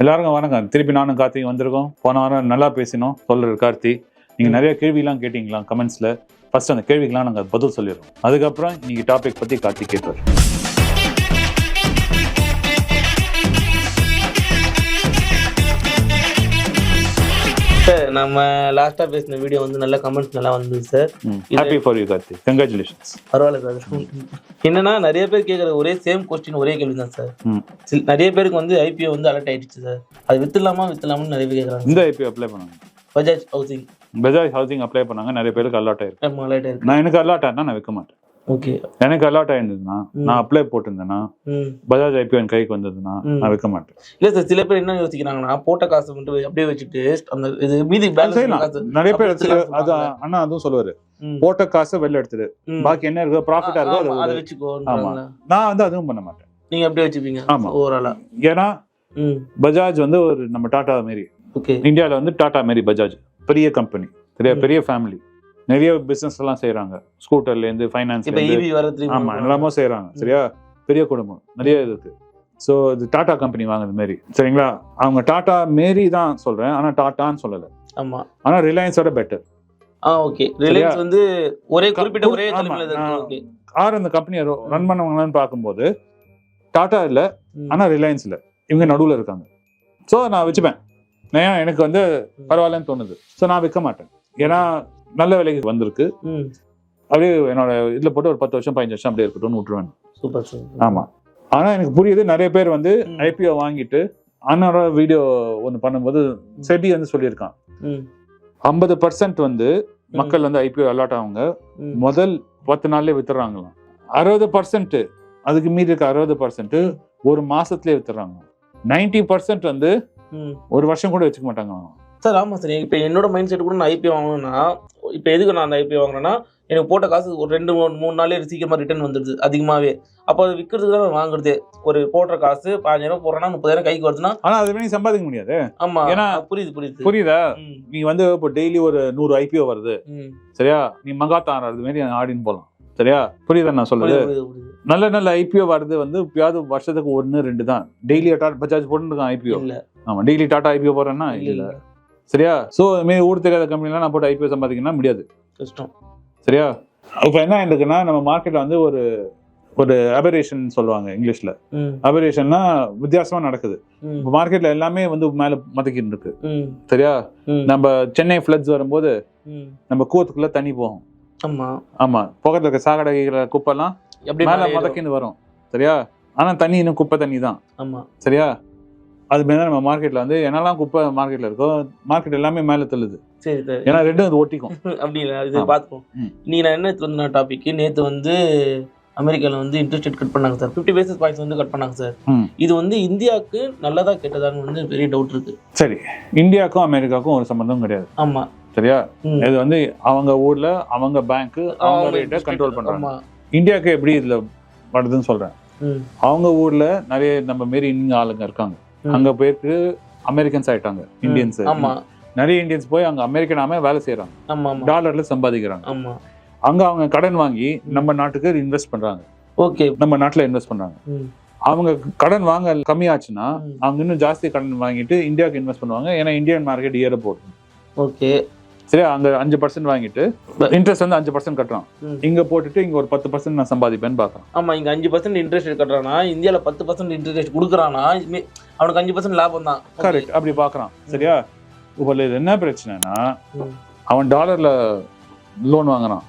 எல்லாருக்கும் வணக்கம். திருப்பி நானும் கார்த்திக் வந்திருக்கோம். போன வாரம் நல்லா பேசினோம். சொல்கிற கார்த்தி நீங்கள் நிறைய கேள்விலாம் கேட்டிங்களா? கமெண்ட்ஸில் ஃபஸ்ட் அந்த கேள்விக்கெலாம் நாங்கள் பதில் சொல்லிடுறோம். அதுக்கப்புறம் இன்னைக்கு டாபிக் பற்றி கார்த்திக் கேட்பார். நம்ம லாஸ்டா பேசின வீடியோ வந்து நல்ல கமெண்ட்ஸ் நல்லா வந்தது sir happy for you Karthik congratulations பரவாயில்ல சார் என்னன்னா நிறைய பேர் கேட்குற ஒரே சேம் கொஸ்டின் ஒரே கேள்வி தான் சார் நிறைய பேருக்கு வந்து ஐபிஓ வந்து அலர்ட் ஆயிடுச்சு சார் அது வித்துலாமா வித்துலாமான்னு நிறைய பேர் கேட்குறாங்க இந்த ஐபி அப்ளை பண்ணாங்க. Bajaj housing Bajaj housing apply பண்ணாங்க நிறைய பேருக்கு அலாட் ஆயிருக்கு. நான் எனக்கு அலாட் ஆயிருந்தா நான் வைக்க மாட்டேன். ஓகே எனக்கு அலாட் ஆயிருந்ததுன்னா நான் அப்ளை போட்டிருந்தேன்னா பஜாஜ் ஐபிஓ என் கைக்கு வந்ததுன்னா. நான் வைக்க மாட்டேன். இல்ல சார் சில பேர் என்ன யோசிக்கிறாங்கன்னா போட்ட காசு மட்டும் அப்படியே வச்சுட்டு அந்த இது மீதி பேலன்ஸ் நிறைய பேர் அது. அண்ணா அதுவும் சொல்லுவாரு. போட்ட காசை வெளில எடுத்துடு. ம். பாக்கி என்ன இருக்கோ ப்ராஃபிட்டா இருக்கோ அதை. வச்சுக்கோன்றாங்களா நான் வந்து அதுவும் பண்ண மாட்டேன். நீங்க அப்படியே வச்சுப்பீங்க ஆமா. ஓவராலா ஏன்னா பஜாஜ் வந்து ஒரு நம்ம டாடா மாரி. ஓகே இந்தியாவில் வந்து டாடா மாரி பஜாஜ் பெரிய கம்பெனி பெரிய. பெரிய ஃபேமிலி நிறைய பிசினஸ் எல்லாம் செய்யறாங்க ஸ்கூட்டர்ல இருந்து ஃபைனான்ஸ்ல இப்ப இருந்து ஈவி வர திரும்பி ஆமா எல்லாமே செய்யறாங்க சரியா? பெரிய குடும்பம். நிறைய இருக்கு. ஸோ இது டாடா கம்பெனி வாங்குறது மாரி. சரிங்களா? அவங்க டாடா மாரி தான் சொல்றேன். ஆனா டாட்டான்னு சொல்லல. ஆமா. ஆனா ரிலையன்ஸோட பெட்டர் ஆ ஓகே ரிலையன்ஸ் வந்து ஒரே குறிப்பிட்ட ஒரே ஆர் அந்த கம்பெனியை ரன் பண்ணவங்களான்னு பார்க்கும்போது டாடா இல்ல ம். ஆனா ரிலையன்ஸ் இல்ல. இவங்க நடுவுல இருக்காங்க. ஸோ நான் வச்சுப்பேன். நான் எனக்கு வந்து பரவாயில்லன்னு தோணுது. ஸோ நான் விற்க மாட்டேன். ஏன்னா நல்ல விலைக்கு வந்திருக்கு. அப்படியே என்னோட இதுல போட்டு ஒரு பத்து வருஷம் பதினஞ்சு வருஷம் அப்படியே இருக்கட்டும்னு விட்டுருவேன். சூப்பர் சார் ஆமா. ஆனா எனக்கு புரியுது நிறைய பேர் வந்து. ஐபிஓ வாங்கிட்டு அண்ணனோட வீடியோ ஒன்று பண்ணும்போது செபி வந்து சொல்லியிருக்கான். ஐம்பது பர்சன்ட் வந்து மக்கள் வந்து ஐபிஓ அலாட் ஆகுங்க. முதல் பத்து நாள்லயே வித்துறாங்களாம். அறுபது பர்சன்ட் அதுக்கு மீதி இருக்க அறுபது பர்சன்ட் ஒரு மாசத்துலயே வித்துறாங்க நைன்டி பர்சன்ட் வந்து ஒரு வருஷம் கூட வச்சுக்க மாட்டாங்க சார் ஆமா சார். இப்போ என்னோட மைண்ட் செட் கூட நான் ஐபிஓ வாங்கணும்னா இப்போ எதுக்கு நான் அந்த ஐபிஓ வாங்குறேன்னா எனக்கு போட்ட காசு ஒரு ரெண்டு மூணு மூணு நாளே சீக்கிரமா ரிட்டர்ன் வந்துடுது அதிகமாவே. அப்போ அது விற்கிறதுக்கு தான் வாங்குறது. ஒரு போடுற காசு பாஞ்சாயிரம் போடுறேன்னா முப்பதாயிரம் கைக்கு வருதுன்னா ஆனா அது வேணும் சம்பாதிக்க முடியாது. ஆமா. ஏன்னா- புரியுது புரியுது. புரியுதா? நீ வந்து இப்போ டெய்லி ஒரு நூறு ஐபிஓ வருது. சரியா? நீ மகாத்தான் ஆடுறது மாரி ஆடின்னு போலாம். சரியா? புரியுதா நான் சொல்றது. நல்ல நல்ல ஐபிஓ வருது வந்து எப்பயாவது வருஷத்துக்கு ஒன்னு ரெண்டு தான். டெய்லி டாடா பஜாஜ் போட்டுருக்கான் ஐபிஓ இல்ல. ஆமா டெய்லி டாடா ஐபிஓ இல்ல. இல்ல. சரியா? சோ இதுமாரி ஊர் தெரியாத கம்பெனிலாம் நான் போட்டு ஐபிஓ சம்பாதிக்கணும்னா முடியாது. கஷ்டம். சரியா? இப்போ என்ன இருக்குன்னா நம்ம மார்க்கெட்ல வந்து ஒரு ஒரு அபரேஷன் சொல்லுவாங்க இங்கிலீஷ்ல. அபரேஷன்னா வித்தியாசமா நடக்குது. மார்க்கெட்ல எல்லாமே வந்து மேல மதக்கிட்டு இருக்கு சரியா? நம்ம சென்னை ஃப்ளட்ஸ் வரும்போது நம்ம கூத்துக்குள்ள தண்ணி போகும். ஆமா. ஆமா. பக்கத்துல இருக்க சாக்கடைகிற குப்பெல்லாம் எப்படி மேல? மதக்கின்னு வரும். சரியா? ஆனா தண்ணி இன்னும் குப்பை தண்ணி தான் ஆமா. சரியா? அது தான் நம்ம மார்க்கெட்ல வந்து என்னெல்லாம் குப்பை மார்க்கெட்ல இருக்கோ மார்க்கெட் எல்லாமே மேல தள்ளுது. சரி சரி. ஏன்னா ரெண்டும் அது ஒட்டிக்கும். அப்படி இல்லை இது. பார்த்துப்போம். இன்னைக்கு நான் என்ன எடுத்து வந்த டாபிக் நேற்று வந்து அமெரிக்காவில் வந்து இன்ட்ரெஸ்ட் ரேட் கட் பண்ணாங்க சார் ஃபிஃப்டி பேசிஸ் பாயிண்ட்ஸ் வந்து கட் பண்ணாங்க சார். இது வந்து இந்தியாவுக்கு நல்லதா கெட்டதான்னு வந்து பெரிய டவுட் இருக்கு. சரி. இந்தியாவுக்கும் அமெரிக்காவுக்கும் ஒரு சம்பந்தம் கிடையாது. ஆமா. சரியா. இது வந்து அவங்க ஊர்ல அவங்க பேங்க் அவங்க ரேட்டை கண்ட்ரோல் பண்றாங்க. இந்தியாவுக்கு எப்படி இதுல வருதுன்னு சொல்றேன். அவங்க ஊர்ல நிறைய நம்ம மாரி இங்க ஆளுங்க இருக்காங்க. அங்க போயிட்டு அமெரிக்கன்ஸ் ஆயிட்டாங்க இந்தியன்ஸ் ஆமா. நிறைய இந்தியன்ஸ் போய் அங்க அமெரிக்கனாம வேலை செய்யறாங்க டாலர்ல சம்பாதிக்கிறாங்க. அங்க அவங்க கடன் வாங்கி நம்ம நாட்டுக்கு இன்வெஸ்ட் பண்றாங்க. ஓகே. நம்ம நாட்டுல இன்வெஸ்ட் பண்றாங்க. அவங்க கடன் வாங்க கம்மியாச்சுன்னா. அவங்க இன்னும் ஜாஸ்தி கடன் வாங்கிட்டு இந்தியாவுக்கு இன்வெஸ்ட் பண்ணுவாங்க. ஏன்னா இந்தியன் மார்க்கெட் ஏற போகுது ஓகே. சரியா? அங்க அஞ்சு பர்சன்ட் வாங்கிட்டு இன்ட்ரெஸ்ட் வந்து அஞ்சு பர்சன்ட் கட்டுறான். இங்க போட்டுட்டு இங்க ஒரு பத்து பர்சன்ட் நான் சம்பாதிப்பேன்னு பாக்குறான் ஆமா இங்க அஞ்சு பர்சன்ட் இன்ட்ரெஸ்ட் கட்டுறானா இந்தியால பத்து பர்சன்ட் இன்ட்ரெஸ்ட் கொடுக்குறானா அவனுக்கு அஞ்சு பர்சன்ட் லாபம் தான். கரெக்ட் அப்படி பாக்குறான் சரியா? இப்போ இது என்ன பிரச்சனைனா. அவன் டாலர்ல லோன் வாங்குறான்.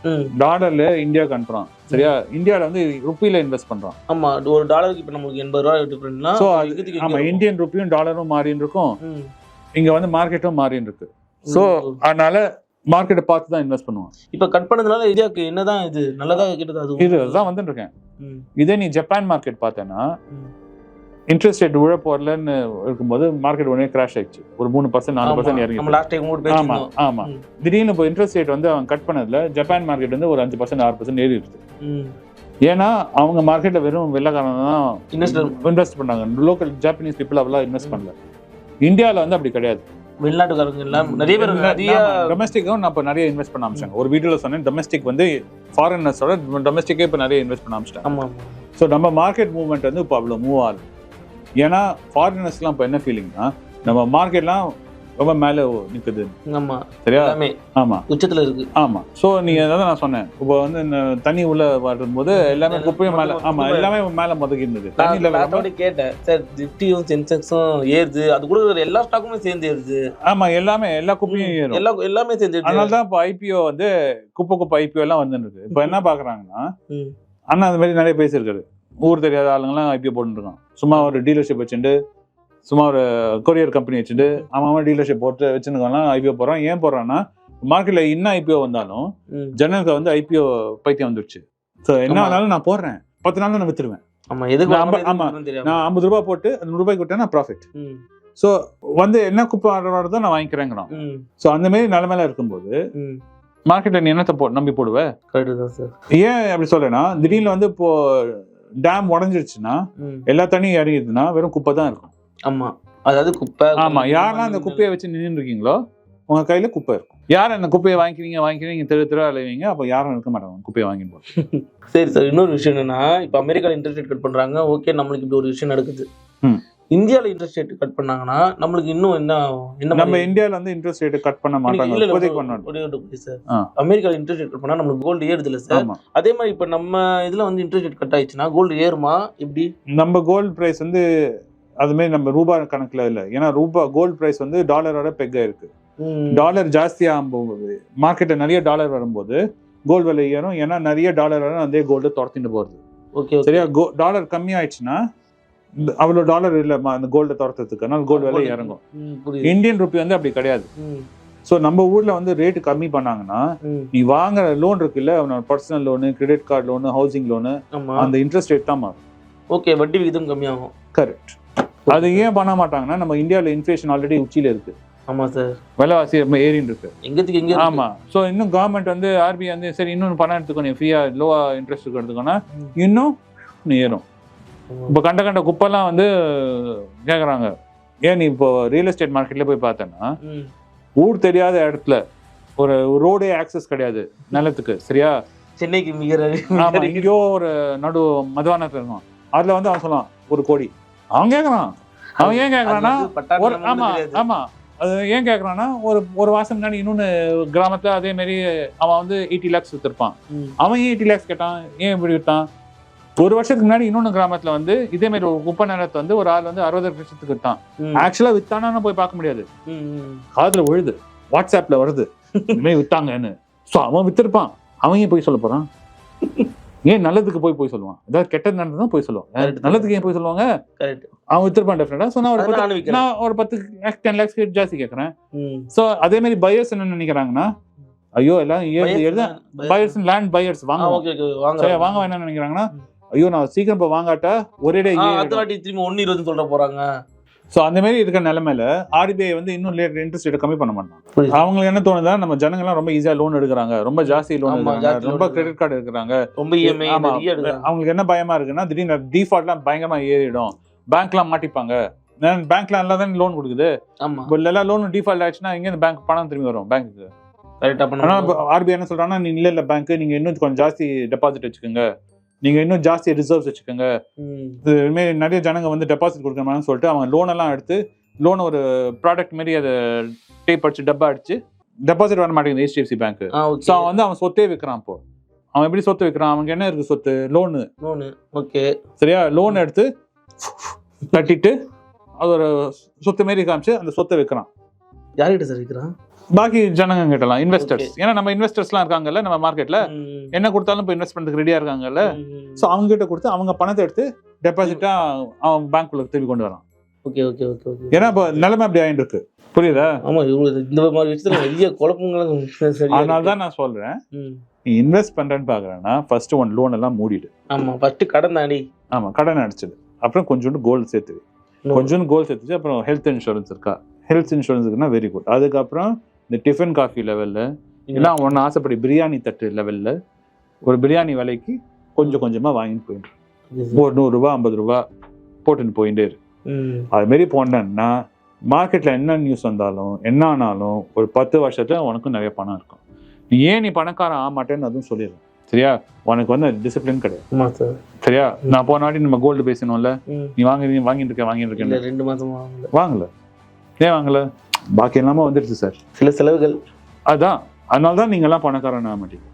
டாலர்ல இந்தியாவுக்கு அனுப்புறான். சரியா? இந்தியால வந்து ருப்பில இன்வெஸ்ட் பண்றான். ஆமா ஒரு டாலருக்கு இப்ப நமக்கு எண்பது ரூபா டிஃபரெண்ட்னா ஸோ ஆமா இந்தியன் ருப்பியும் டாலரும் மாறின்னு இருக்கும். இங்க வந்து மார்க்கெட்டும் மாறின்னு இருக்கு. ஸோ அதனால மார்க்கெட்டை பார்த்து தான் இன்வெஸ்ட் பண்ணுவான் இப்ப கட் பண்ணதுனால இந்தியாவுக்கு என்னதான் இது? நல்லதா கெட்டதா அது இதுதான் வந்துட்டு இருக்கேன். இதே நீ ஜப்பான் மார்க்கெட் பார்த்தேன்னா. இன்ட்ரெஸ்ட் ரேட் விழ போறலன்னு இருக்கும்போது மார்க்கெட் உடனே கிராஷ் ஆயிடுச்சு. ஒரு மூணு பர்சன்ட் நாலு. பர்சன்ட் இறங்கி ஆமா ஆமா. திடீர்னு இப்போ இன்ட்ரெஸ்ட் ரேட் வந்து அவன் கட் பண்ணதுல ஜப்பான் மார்க்கெட் வந்து ஒரு அஞ்சு பர்சன்ட் ஆறு பர்சன்ட் ஏறி இருக்கு. ஏன்னா அவங்க மார்க்கெட்ல வெறும் வெள்ளக்காரங்க தான். இன்வெஸ்ட் பண்ணாங்க. லோக்கல் ஜாப்பனீஸ் பீப்புள் அவ்வளோ இன்வெஸ்ட் பண்ணல. இந்தியாவில் வந்து அப்படி கிடையாது. வெளிநாட்டுக்காரங்க எல்லாம் நிறைய பேர் நிறைய டொமஸ்டிக்கும் நான் இப்போ நிறைய இன்வெஸ்ட் பண்ண ஆரம்பிச்சாங்க ஒரு வீடியோவில் சொன்னேன் டொமஸ்டிக் வந்து ஃபாரினர்ஸோட டொமஸ்டிக்கே இப்போ நிறைய இன்வெஸ்ட் பண்ண ஆரம்பிச்சிட்டாங்க. ஆமா ஆமா. ஸோ நம்ம மார்க்கெட் மூவ்மெண்ட் வந்து இப்போ அவ்வளோ மூவ் ஆகுது ஏன்னா ஃபாரினர்ஸ்லாம் இப்போ என்ன ஃபீலிங்னா நம்ம மார்க்கெட்லாம் ரொம்ப மேலே நிற்குது ஆமா. சரியா? ஆமா. உச்சத்துல இருக்கு. ஆமா. ஸோ நீங்க அதான் நான் சொன்னேன். இப்போ வந்து தண்ணி உள்ள வரும்போது எல்லாமே குப்பையும் மேல ஆமா எல்லாமே மேல முதக்கி இருந்தது. தண்ணி நான் லெவல் அதோட கேட்டேன். சார் நிஃப்டியும் சென்செக்ஸும் ஏறுது. அது கூட எல்லா ஸ்டாக்குமே சேர்ந்து ஏறுது. ஆமா எல்லாமே எல்லா குப்பையும் ஏறும். எல்லா எல்லாமே சேர்ந்து. அதனால தான் இப்போ ஐபிஓ வந்து குப்பை குப்பை ஐபிஓ எல்லாம் வந்துருக்கு இப்போ என்ன பாக்குறாங்கன்னா. அண்ணா அந்த மாதிரி நிறைய பேசியிருக்காரு. ஊர் தெரியாத ஆளுங்கலாம் ஐபிஓ போட்டுருக்கான் சும்மா ஒரு டீலர்ஷிப் வச்சுட்டு சும்மா ஒரு கொரியர் கம்பெனி வச்சுட்டு அவன் டீலர்ஷிப் போட்டு வச்சுருக்கான் ஐபிஓ போடுறான் ஏன் போடுறான்னா மார்க்கெட்ல என்ன ஐபிஓ வந்தாலும். ஜனங்களுக்கு வந்து ஐபிஓ பைத்தியம் வந்துடுச்சு ஸோ என்ன. ஆனாலும் நான் போடுறேன் பத்து நாள்ல நான் வித்துருவேன் ஆமா எதுக்கு நான் வாங்கணும், ஆமா. எதுக்கு வாங்கணும்னு தெரியாம. நான் ஐம்பது ரூபாய் போட்டு அந்த ரூபாய்க்கு விட்டேன் நான் ப்ராஃபிட். ஸோ வந்து என்ன குப்பை ஆர்டர் நான் வாங்கிக்கிறேங்கிறான் ம். ஸோ அந்த மாதிரி நிலைமையில இருக்கும்போது ம். மார்க்கெட்ல நீ என்னத்தை போ நம்பி போடுவ correct தான் சார் ஏன் அப்படி சொல்றேன்னா திடீர்னு வந்து இப்போ டேம் உடஞ்சிருச்சுன்னா. எல்லா தண்ணியும் இறங்கிடுதுன்னா வெறும் குப்பை தான் இருக்கும் ஆமா. அதாவது குப்பை ஆமா யாரெல்லாம் அந்த குப்பையை வச்சு நின்று இருக்கீங்களோ உங்க கையில குப்பை இருக்கும். யார் அந்த குப்பையை வாங்கிக்கிறீங்க வாங்கிக்கிறீங்க தெரு தெரு அலைவீங்க அப்போ யாரும் இருக்க மாட்டாங்க குப்பையை வாங்கிட்டு சரி சார். இன்னொரு விஷயம் என்னன்னா இப்ப அமெரிக்கால இன்ட்ரெஸ்ட் ரேட் கட் பண்றாங்க ஓகே நம்மளுக்கு இப்படி ஒரு விஷயம் நடக்குது. இந்தியால இன்ட்ரெஸ்ட் ரேட் கட் பண்ணாங்கன்னா நம்மளுக்கு இன்னும் என்ன என்ன நம்ம இந்தியால வந்து இன்ட்ரெஸ்ட் ரேட் கட் பண்ண மாட்டாங்க இல்ல, சார். ஆ. அமெரிக்கால இன்ட்ரெஸ்ட் ரேட் கட் பண்ணா நம்மளுக்கு கோல்டு ஏறுது இல்ல சார் அதே மாதிரி இப்ப நம்ம இதுல வந்து இன்ட்ரெஸ்ட் ரேட் கட் ஆயிடுச்சுன்னா கோல்டு ஏறுமா? எப்படி? நம்ம கோல்ட் பிரைஸ் வந்து அது மாதிரி நம்ம ரூபாய் கணக்குல இல்ல. ஏன்னா ரூபா கோல்ட் பிரைஸ் வந்து டாலரோட பெக்கா இருக்கு. டாலர் ஜாஸ்தி ஆகும்போது மார்க்கெட்ல நிறைய டாலர் வரும்போது கோல்டு விலை ஏறும். ஏன்னா நிறைய டாலர் வரும் அதே கோல்டு துரத்திட்டு போறது. ஓகே சரியா? கோ டாலர் கம்மி ஆயிடுச்சுன்னா இந்த- அவ்வளவு டாலர் இல்ல அந்த கோல்டை துரத்துறதுக்கு. அதனால கோல்டு விலை இறங்கும். இந்தியன் ருபி வந்து அப்படி கிடையாது. ஸோ நம்ம ஊர்ல வந்து ரேட் கம்மி பண்ணாங்கன்னா. நீ வாங்குற லோன் இருக்குல்ல personal loan credit card loan housing loan அந்த இன்ட்ரெஸ்ட் ரேட் தான் மாறும். ஓகே வட்டி விகிதம் கம்மியாகும். கரெக்ட் அது ஏன் பண்ண மாட்டாங்கன்னா நம்ம இந்தியாவில் இன்ஃப்ளேஷன் ஆல்ரெடி உச்சியில இருக்கு. ஆமா சார். விலைவாசி ரொம்ப ஏறின்னு இருக்கு. எங்கத்துக்கு எங்க இருக்கு? ஆமா. ஸோ இன்னும் கவர்மெண்ட் வந்து ஆர்பிஐ வந்து சரி இன்னும் பணம் எடுத்துக்கோ நீ ஃப்ரீயா லோவா இன்ட்ரெஸ்ட் எடுத்துக்கோனா ம். இன்னும் ஏறும். இப்போ கண்ட கண்ட குப்பெல்லாம் வந்து கேட்குறாங்க ஏன் நீ இப்போ ரியல் எஸ்டேட் மார்க்கெட்ல போய் பார்த்தேன்னா. ஊர் தெரியாத இடத்துல ஒரு ரோடே ஆக்சஸ் கிடையாது நிலத்துக்கு சரியா? சென்னைக்கு மிக எங்கேயோ ஒரு நடு மதுவானத்துல இருக்கும் அதுல வந்து அவன் சொல்லுவான் ஒரு கோடி. அவன் கேட்கறான் அவன் ஏன் கேட்கறான்னா ஒரு ஆமா ஆமா. அது ஏன் கேட்கறான்னா ஒரு ஒரு மாசம் முன்னாடி இன்னொன்னு கிராமத்துல அதே மாதிரி அவன் வந்து எயிட்டி லேக்ஸ் வித்திருப்பான். அவன் ஏன் எயிட்டி லேக்ஸ் கேட்டான்? ஏன் இப்படி விட்டான்? ஒரு வருஷத்துக்கு முன்னாடி இன்னொன்னு கிராமத்துல வந்து இதே மாதிரி ஒரு குப்பை நேரத்தை வந்து ஒரு ஆள் வந்து அறுபது லட்சத்துக்கு விட்டான் ஆக்சுவலா வித்தானான்னு போய் பார்க்க முடியாது. காதுல விழுது. வாட்ஸ்அப்ல வருது. மாதிரி வித்தாங்கன்னு. ஸோ அவன் வித்திருப்பான். அவன் ஏன் போய் சொல்ல போறான்? ஏன் நல்லதுக்கு போய் போய் சொல்லுவான்? ஏதாவது கெட்டது நடந்தது தான் போய் சொல்லுவான். நல்லதுக்கு ஏன் போய் சொல்லுவாங்க? அவன் வித்திருப்பான் டெஃபினட்டா நான் ஒரு பத்து. நான் ஒரு பத்து டென் லேக்ஸ் ஜாஸ்தி கேட்கறேன் ஸோ அதே மாதிரி பையர்ஸ் என்ன நினைக்கிறாங்கன்னா ஐயோ எல்லாம் எழுத பையர்ஸ் லேண்ட் பையர்ஸ் வாங்க வாங்க என்ன நினைக்கிறாங்கன்னா ஐயோ நான் சீக்கிரம் இப்போ வாங்காட்டா ஒரே டே திரும்பி ஒன்னு இருபது சொல்ற போறாங்க. ஸோ அந்த மாதிரி இருக்கிற நிலைமையில ஆர்பிஐ வந்து இன்னும் லேட் இன்ட்ரெஸ்ட் ரேட் கம்மி பண்ண மாட்டாங்க. அவங்களுக்கு என்ன தோணுதா நம்ம ஜனங்கள்லாம் ரொம்ப ஈஸியா லோன் எடுக்கிறாங்க. ரொம்ப ஜாஸ்தி லோன் ரொம்ப. கிரெடிட் கார்டு எடுக்கிறாங்க. ரொம்ப இஎம்ஐ எடுக்கிறாங்க. அவங்களுக்கு என்ன பயமா இருக்குன்னா திடீர்னு டிஃபால்ட்லாம் பயங்கரமா ஏறிடும். பேங்க்லாம் மாட்டிப்பாங்க. பேங்க்ல எல்லாம் தான் லோன் கொடுக்குது. எல்லாம் லோன் டிஃபால்ட் ஆச்சுன்னா இந்த பேங்க் பணம் திரும்பி வரும் பண்ணணும் ஆர்பிஐ என்ன சொல்றாங்கன்னா நீ இல்ல இல்ல பேங்க் நீங்க இன்னும் கொஞ்சம் ஜாஸ்தி டெபாசிட் வச்சுக்கோங்க. நீங்க இன்னும் ஜாஸ்தி ரிசர்வ்ஸ் வச்சுக்கோங்க. இதுமாரி நிறைய ஜனங்க வந்து டெபாசிட் கொடுக்கணும்னு சொல்லிட்டு அவங்க லோன் எல்லாம் எடுத்து லோன் ஒரு ப்ராடக்ட் மாதிரி அதை டேப் அடிச்சு டப்பா அடிச்சு டெபாசிட் வர மாட்டேங்குது ஹெச்டிஎஃப்சி பேங்க் ஸோ அவன் வந்து அவன் சொத்தே விற்கிறான் இப்போ. அவன் எப்படி சொத்து விற்கிறான் அவனுக்கு என்ன இருக்கு சொத்து? லோனு லோனு ஓகே சரியா? லோன் எடுத்து கட்டிட்டு அது ஒரு சொத்து மாரி காமிச்சு அந்த சொத்தை விற்கிறான் யார்கிட்ட சார் விற்கிறான் பாக்கி ஜனங்க கிட்டலாம் இன்வெஸ்டர்ஸ் ஏன்னா நம்ம இன்வெஸ்டர்ஸ்லாம் இருக்காங்கல்ல நம்ம மார்க்கெட்ல என்ன கொடுத்தாலும் இப்போ இன்வெஸ்ட் பண்ணுறதுக்கு ரெடியா இருக்காங்கல்ல. ஸோ அவங்க கிட்ட கொடுத்து அவங்க பணத்தை எடுத்து டெபாசிட்டா அவன் பேங்க்குள்ள திருப்பி கொண்டு வரான். ஓகே ஓகே ஓகே ஓகே ஏன்னா இப்போ நிலைமை அப்படி ஆயிட்டு இருக்கு புரியுதா? ஆமா இவ்வளவு இந்த மாதிரி விஷயத்துல நிறைய குழப்பங்களும் அதனால. தான் நான் சொல்றேன். நீ இன்வெஸ்ட் பண்றேன்னு பாக்குறேன்னா ஃபர்ஸ்ட் ஒன் லோன் எல்லாம் மூடிடு. ஆமா ஃபர்ஸ்ட் கடன் தாண்டி. ஆமா கடன் அடிச்சிடு. அப்புறம் கொஞ்சோண்டு கோல்டு சேர்த்து. கொஞ்சோண்டு கோல்டு சேர்த்துச்சு அப்புறம் ஹெல்த் இன்சூரன்ஸ் இருக்கா? ஹெல்த் இன்சூரன்ஸ் இருக்குன்னா வெரி குட் அதுக்கப்புறம் இந்த டிஃபன் காஃபி லெவல்ல இல்லை ஒன்று ஆசைப்படி பிரியாணி தட்டு லெவல்ல ஒரு பிரியாணி விலைக்கு கொஞ்சம் கொஞ்சமா வாங்கிட்டு போயிட்டு ஒரு நூறுரூவா ஐம்பது ரூபா போட்டுன்னு போயிட்டே இரு. ம். அது மாரி போனேன்னா மார்க்கெட்ல என்ன நியூஸ் வந்தாலும் என்ன ஆனாலும் ஒரு பத்து வருஷத்துல உனக்கும் நிறைய பணம் இருக்கும். நீ ஏன் நீ பணக்காரன் ஆக மாட்டேன்னு அதுவும் சொல்லிடுறேன் சரியா? உனக்கு வந்து டிசிப்ளின் கிடையாது. சரியா? நான் போன வாட்டி நம்ம கோல்டு பேசணும்ல. நீ வாங்கி வாங்கிட்டு இருக்க வாங்கிட்டு இருக்கேன் ரெண்டு வாங்கல. வாங்கல. ஏன் வாங்கல? பாக்கி எல்லாமே வந்துருச்சு சார். சில செலவுகள். அதான். அதனால தான் நீங்கள்லாம் பணக்காரன் ஆக மாட்டீங்க.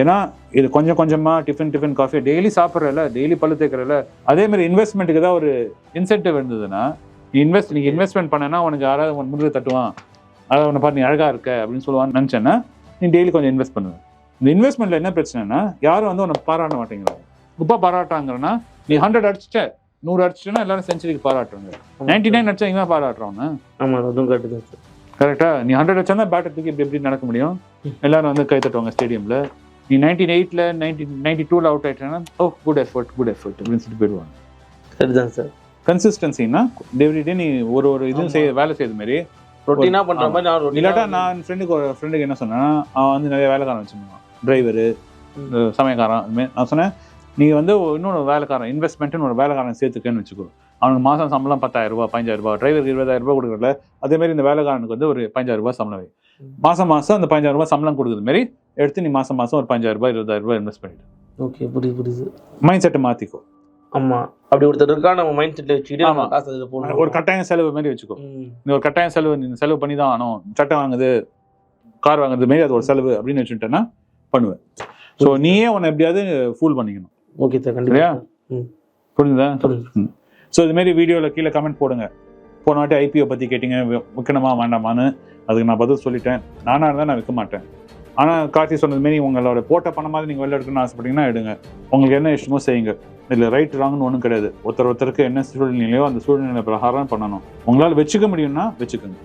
ஏன்னா இது கொஞ்சம் கொஞ்சமா டிஃபன் டிஃபன் காஃபி டெய்லி சாப்பிட்றல டெய்லி பல்லு தேய்க்கிறல அதே மாதிரி இன்வெஸ்ட்மெண்ட்டுக்கு தான் ஒரு இன்சென்டிவ் இருந்ததுன்னா நீ இன்வெஸ்ட் நீ இன்வெஸ்ட்மெண்ட் பண்ணனா உனக்கு யாராவது உன் முதுகு தட்டுவான். அதாவது உன்னை பார்த்து நீ அழகா இருக்க அப்படின்னு சொல்லுவான்னு நினச்சேன்னா நீ டெய்லி கொஞ்சம் இன்வெஸ்ட் பண்ணுவேன். இந்த இன்வெஸ்ட்மெண்ட்ல என்ன பிரச்சனைனா யாரும் வந்து உன்னை பாராட்ட மாட்டேங்கிறாங்க. இப்போ பாராட்டாங்கன்னா நீ ஹண்ட்ரட் அடிச்சிட்ட நூறு அடிச்சிட்டனா எல்லாரும் செஞ்சுரிக்கு பாராட்டுறாங்க நைன்டி நைன் அடிச்சா இவன் பாராட்டுறவன ஆமா அதுவும் கரெக்ட் தான் சார் கரெக்டா நீ ஹண்ட்ரட் வச்சா தான் பேட்டர் தூக்கி இப்படி எப்படி நடக்க முடியும். எல்லாரும் வந்து கை தட்டுவாங்க ஸ்டேடியம்ல நீ நைன்டீன் எயிட்ல நைன்டி நைன்டி டூல அவுட் ஆயிட்டேன்னா oh good effort good effort அப்படின்னு சொல்லிட்டு போயிடுவாங்க. சரிதான் சார் கன்சிஸ்டன்சின்னா டெய்லி நீ ஒரு ஒரு இதுவும் செய்ய வேலை செய்யற மாதிரி. ரொட்டீனா பண்ற. மாதிரி நான் இல்லாட்டா நான் ஃப்ரெண்டுக்கு ஒரு ஃப்ரெண்டுக்கு என்ன சொன்னேன்னா அவன் வந்து நிறைய வேலைக்காரன் வச்சிருந்தான். டிரைவரு. சமயக்காரன் நான் சொன்னேன் நீ வந்து இன்னொரு வேலைக்காரன் இன்வெஸ்ட்மெண்ட்னு ஒரு வேலைக்காரன் சேர்த்துக்கன்னு வச்சுக்கோ. அவனுக்கு மாதம் சம்பளம் பத்தாயிரம் ரூபாய் பதினஞ்சாயிரம் ரூபாய் டிரைவருக்கு இருபதாயிரம் ரூபாய் கொடுக்குறல அதே மாதிரி இந்த வேலைக்காரனுக்கு வந்து ஒரு பதினஞ்சாயிரம் ரூபாய் சம்பளம் வை. ம். மாசம் மாசம் அந்த பதினஞ்சாயிரம் ரூபாய் சம்பளம் கொடுக்குறது மாதிரி எடுத்து நீ மாசம் மாசம் ஒரு பதினஞ்சாயிரம் ரூபாய் இருபதாயிரம் ரூபாய் இன்வெஸ்ட் பண்ணிடு. ஓகே புரியுது புரியுது. மைண்ட் செட்டை மாத்திக்கோ. ஆமா. அப்படி ஒருத்தர் இருக்கா நம்ம மைண்ட் செட்ல வச்சுக்கிட்டு நம்ம ஆமா. காசு போடணும். ஒரு கட்டாயம் செலவு மாதிரி வச்சுக்கோ. நீ ஒரு கட்டாயம் செலவு நீ செலவு பண்ணி தான் ஆகணும். சட்டை வாங்குது கார் வாங்குறது மாரி அது ஒரு செலவு அப்படின்னு வச்சுட்டேன்னா பண்ணுவேன் ஸோ நீயே உன்னை எப்படியாவது ஃபூல் பண்ணிக்கணும். Okay sir? கண்டிப்பா புரிஞ்சுதா. ஸோ இது மாதிரி வீடியோவில் கீழே கமெண்ட் போடுங்க. போன வாட்டி ஐபிஓ பற்றி கேட்டிங்க. விற்கணுமா வேண்டாமான்னு. அதுக்கு நான் பதில் சொல்லிட்டேன். நானாக இருந்தால் நான் விற்க மாட்டேன். ஆனால் கார்த்தி சொன்னது மாரி உங்களோட போட்ட பணமாவது நீங்கள் வெளில எடுக்கணும்னு ஆசைப்பட்டீங்கன்னா எடுங்க. உங்களுக்கு என்ன இஷ்டமோ செய்யுங்க. இதில் ரைட் ராங்னு ஒன்றும் கிடையாது. ஒருத்தர் ஒருத்தருக்கு என்ன சூழ்நிலையோ அந்த சூழ்நிலை பிரகாரம் பண்ணணும். உங்களால் வச்சுக்க முடியும்னா வச்சுக்கோங்க.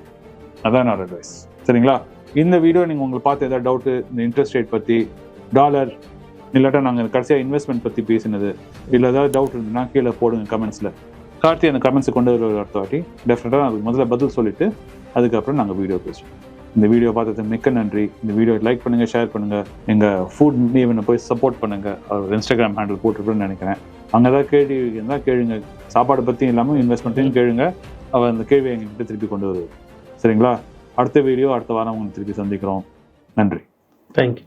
அதான் என்னோட அட்வைஸ் சரிங்களா? இந்த வீடியோ நீங்கள் உங்களுக்கு பார்த்து ஏதாவது டவுட்டு இந்த இன்ட்ரெஸ்ட் ரேட் பற்றி டாலர் இல்லாட்டா நாங்கள் கடைசியாக இன்வெஸ்ட்மெண்ட் பற்றி பேசினது. இல்லை ஏதாவது டவுட் இருந்ததுன்னா கீழே போடுங்க கமெண்ட்ஸில் கார்த்தி அந்த கமெண்ட்ஸை கொண்டு வர அடுத்த வாட்டி. டெஃபினட்டாக அதுக்கு முதல்ல பதில் சொல்லிட்டு அதுக்கப்புறம் நாங்கள் வீடியோ பேசுவோம். இந்த வீடியோ பார்த்ததுக்கு மிக்க நன்றி. இந்த வீடியோ லைக் பண்ணுங்கள் ஷேர் பண்ணுங்கள் எங்கள் ஃபுட் மீவனை போய் சப்போர்ட் பண்ணுங்க. அவர் இன்ஸ்டாகிராம் ஹேண்டில் போட்டுருப்பேன்னு நினைக்கிறேன். அங்கே தான் கேள்வி இருந்தால் கேளுங்க. சாப்பாடு பற்றியும் இல்லாமல் இன்வெஸ்ட்மெண்ட்டையும் கேளுங்க. அவர் அந்த கேள்வியை எங்ககிட்ட திருப்பி கொண்டு வருவார். சரிங்களா? அடுத்த வீடியோ அடுத்த வாரம் உங்களுக்கு திருப்பி சந்திக்கிறோம். நன்றி. தேங்க்யூ